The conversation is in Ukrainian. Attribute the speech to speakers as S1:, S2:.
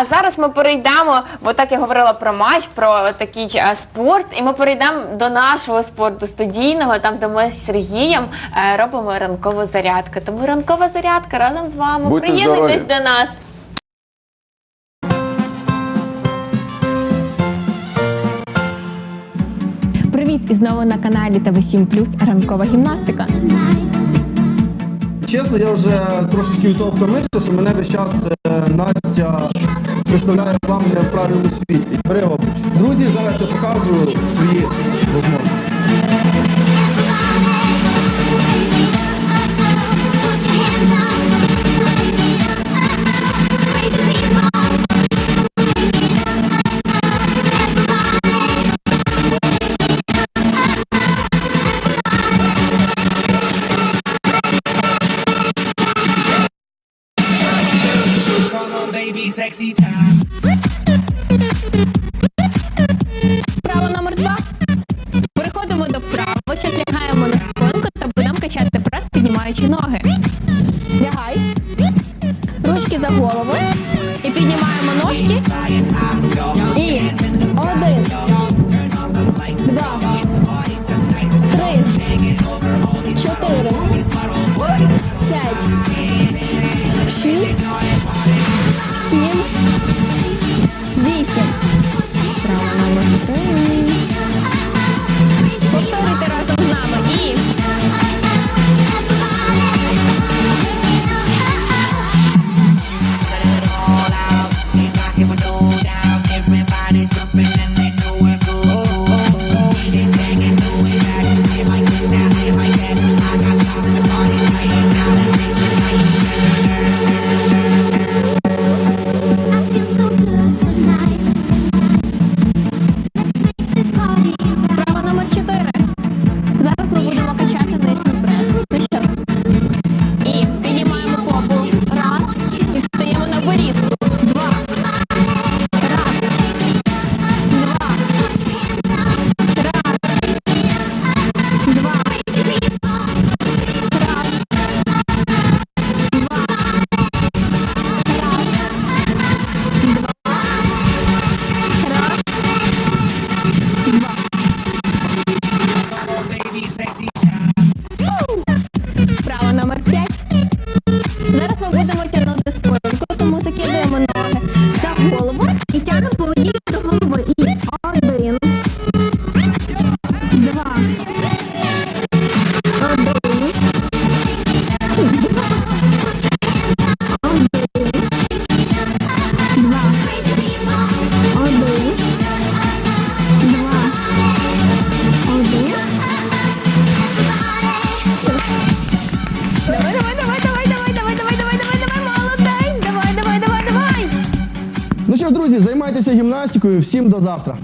S1: а зараз ми перейдемо, бо так я говорила про матч, про такий а, спорт, і ми перейдемо до нашого спорту студійного, там де ми з Сергієм е, робимо ранкову зарядку. Тому ранкова зарядка разом з вами.
S2: Будьте
S1: Приєднуйтесь
S2: здорові.
S1: до нас.
S3: Привіт! І знову на каналі ТВ7 ранкова гімнастика.
S4: Чесно, я вже трошечки від того втомився, що мене весь час е, Настя представляє вам не в правильному світлі. Друзі, зараз я покажу свої
S3: піднімаючи ноги. Лягай. Ручки за голову. І піднімаємо ножки. І один. Два. Три. Чотири. П'ять. Шість. Сім. Вісім. Номер три.
S4: Друзі, займайтеся гімнастикою. Всім до завтра.